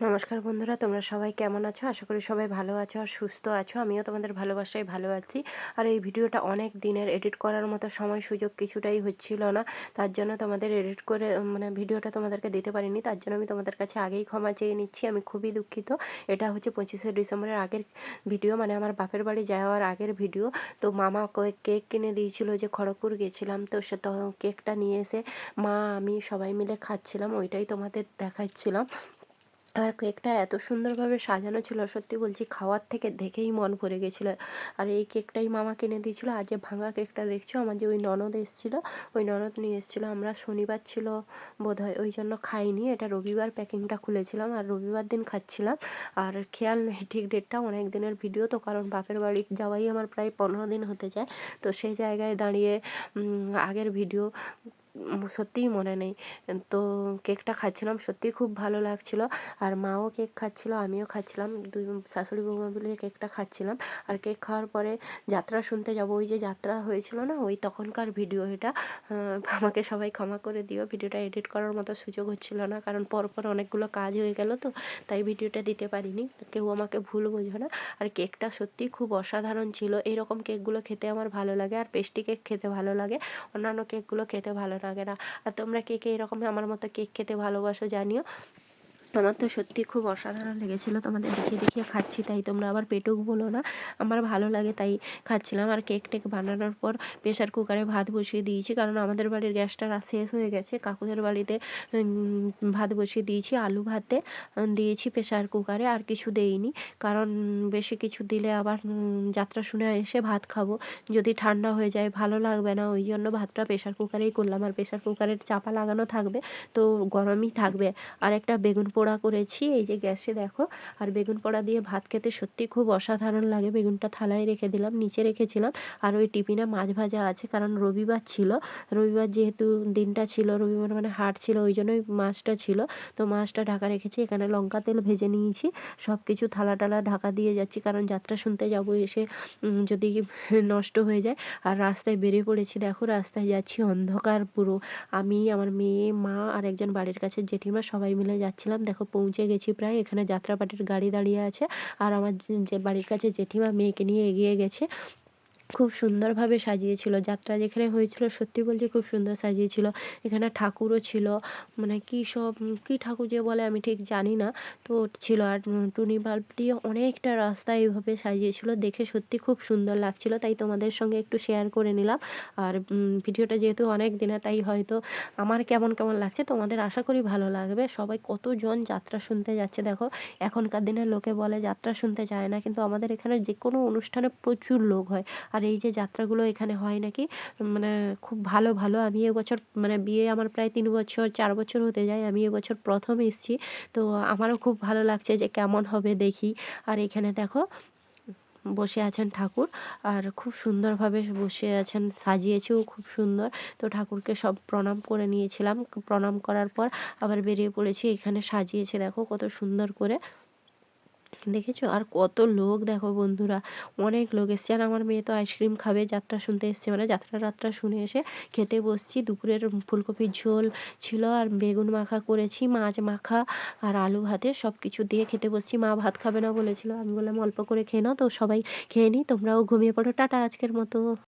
নমস্কার বন্ধুরা, তোমরা সবাই কেমন আছো? আশা করি সবাই ভালো আছো আর সুস্থ আছো। আমিও তোমাদের ভালোবাসায় ভালো আছি। আর এই ভিডিওটা অনেক দিনের এডিট করার মতো সময় সুযোগ কিছুটাই হচ্ছিল না। তার জন্য তোমাদের এডিট করে মানে ভিডিওটা তোমাদেরকে দিতে পারিনি। তার জন্য আমি তোমাদের কাছে আগেই ক্ষমা চেয়ে নিচ্ছি। আমি খুবই দুঃখিত। এটা হচ্ছে পঁচিশে ডিসেম্বরের আগের ভিডিও মানে আমার বাপের বাড়ি যাওয়ার আগের ভিডিও। তো মামা কেক কিনে দিয়েছিল যে খড়গপুর গেছিলাম। তো সে তো কেকটা নিয়ে এসে মা, আমি সবাই মিলে খাচ্ছিলাম। ওইটাই তোমাদের দেখাচ্ছিলাম। আর কেকটা এত সুন্দরভাবে সাজানো ছিল, সত্যি বলছি খাওয়ার থেকে দেখেই মন ভরে গেছিল। আর এই কেকটাই মামা কিনে দিয়েছিলো, আর যে ভাঙা কেকটা দেখছ, আমার যে ওই ননদ এসেছিল, ওই ননদ নিয়ে এসেছিল। আমরা শনিবার ছিল বোধ হয় ওই জন্য খাইনি, এটা রবিবার প্যাকিংটা খুলেছিলাম আর রবিবার দিন খাচ্ছিলাম। আর খেয়াল নেই ঠিক ডেটটা, অনেক দিনের ভিডিও তো, কারণ বাপের বাড়ি যাওয়াই আমার প্রায় পনেরো দিন হতে যায় তো সেই জায়গায় দাঁড়িয়ে আগের ভিডিও সত্যিই মনে নেই। তো কেকটা খাচ্ছিলাম, সত্যিই খুব ভালো লাগছিল। আর মাও কেক খাচ্ছিল, আমিও খাচ্ছিলাম। দুই শাশুড়ি বৌমা মিলে কেকটা খাচ্ছিলাম। আর কেক খাওয়ার পরে যাত্রা শুনতে যাব, ওই যে যাত্রা হয়েছিল না, ওই তখনকার ভিডিও এটা আমাকে সবাই ক্ষমা করে দিও। ভিডিওটা এডিট করার মতো সুযোগ হচ্ছিল না, কারণ পরপর অনেকগুলো কাজ হয়ে গেল তো, তাই ভিডিওটা দিতে পারিনি। কেউ আমাকে ভুল বোঝো না। আর কেকটা সত্যিই খুব অসাধারণ ছিল। এইরকম কেকগুলো খেতে আমার ভালো লাগে, আর পেস্টি কেক খেতে ভালো লাগে। অন্যান্য কেকগুলো খেতে ভালো লাগে না। আর তোমরা কে কে এরকম আমার মতো কেক খেতে ভালোবাসো জানিও। আমার তো সত্যি খুব অসাধারণ লেগেছিলো তোমাদের দেখিয়ে দেখিয়ে খাচ্ছি, তাই তোমরা আবার পেটুক বলো না। আমার ভালো লাগে তাই খাচ্ছিলাম। আর কেক টেক বানানোর পর প্রেশার কুকারে ভাত বসিয়ে দিয়েছি, কারণ আমাদের বাড়ির গ্যাসটা শেষ হয়ে গেছে। কাকুদের বাড়িতে ভাত বসিয়ে দিয়েছি, আলু ভাতে দিয়েছি প্রেশার কুকারে, আর কিছু দেইনি। কারণ বেশি কিছু দিলে আবার যাত্রা শুনে এসে ভাত খাব। যদি ঠান্ডা হয়ে যায়, ভালো লাগবে না, ওই জন্য ভাতটা প্রেশার কুকারেই করলাম। আর প্রেশার কুকারের চাপা লাগানো থাকবে, তো গরমই থাকবে। আর একটা বেগুন পোড়া পোড়া করেছি, এই যে গ্যাসে দেখো। আর বেগুন পোড়া দিয়ে ভাত খেতে সত্যি খুব অসাধারণ লাগে। বেগুনটা থালায় রেখে দিলাম, নিচে রেখেছিলাম। আর ওই টিফিনে মাছ ভাজা আছে, কারণ রবিবার ছিল। রবিবার যেহেতু দিনটা ছিল, রবিবার মানে হাট ছিল, ওই জন্যই মাছটা ছিল। তো মাছটা ঢাকা রেখেছি, এখানে লঙ্কা তেল ভেজে নিয়েছি। সব কিছু থালা টালা ঢাকা দিয়ে যাচ্ছি, কারণ যাত্রা শুনতে যাব এসে যদি নষ্ট হয়ে যায়। আর রাস্তায় বেরিয়ে পড়েছি, দেখো, রাস্তায় যাচ্ছি অন্ধকার পুরো। আমি, আমার মেয়ে, মা আর একজন বাড়ির কাছে জেঠিমা সবাই মিলে যাচ্ছিলাম। দেখো পৌঁছে গেছি প্রায়, এখানে যাত্রাপাটির গাড়ি দাঁড়িয়ে আছে। আর আমার যে বাড়ির কাছে জেঠিমা মেয়েকে নিয়ে এগিয়ে গেছে। খুব সুন্দরভাবে সাজিয়েছিল। যাত্রা যেখানে হয়েছিল, সত্যি বলছি খুব সুন্দর সাজিয়েছিল। এখানে ঠাকুরও ছিল। মানে কী সব, কী ঠাকুর যে বলে আমি ঠিক জানি না। তো ছিল আর টুনি বাল্ব দিয়ে অনেকটা রাস্তা এইভাবে সাজিয়েছিল। দেখে সত্যি খুব সুন্দর লাগছিল। তাই তোমাদের সঙ্গে একটু শেয়ার করে নিলাম। আর ভিডিওটা যেহেতু অনেক দিনে তাই হয়তো আমার কেমন কেমন লাগছে তোমাদের আশা করি ভালো লাগবে। সবাই কতজন যাত্রা শুনতে যাচ্ছে দেখো। এখনকার দিনের লোকে বলে যাত্রা শুনতে যায় না। কিন্তু আমাদের এখানে যে কোনো অনুষ্ঠানে প্রচুর লোক হয়। আর এই যে যাত্রাগুলো এখানে হয় নাকি মানে খুব ভালো ভালো। আমি এবছর মানে বিয়ে আমার প্রায় তিন বছর, চার বছর হতে যায়। আমি এবছর প্রথম এসেছি। তো আমারও খুব ভালো লাগছে যে কেমন হবে দেখি। আর এখানে দেখো, বসে আছেন ঠাকুর। আর খুব সুন্দরভাবে বসে আছেন, সাজিয়েছেও খুব সুন্দর। তো ঠাকুরকে সব প্রণাম করে নিয়েছিলাম। প্রণাম করার পর আবার বেরিয়ে পড়েছি। এখানে সাজিয়েছে দেখো কত সুন্দর করে। দেখেছ? আর কত লোক দেখো বন্ধুরা, অনেক লোক এসছে। আর আমার মেয়ে তো আইসক্রিম খাবে, যাত্রা শুনতে এসছে। মানে যাত্রা রাত্রা শুনে এসে খেতে বসছি। দুপুরের ফুলকপির ঝোল ছিল আর বেগুন মাখা করেছি, মাছ মাখা আর আলু ভাতে সব কিছু দিয়ে খেতে বসছি। মা ভাত খাবে না বলেছিল। আমি বললাম, অল্প করে খেয়ে নাও তো, সবাই খেয়ে নিই, তোমরাও ঘুমিয়ে পড়ো। টাটা আজকের মতো।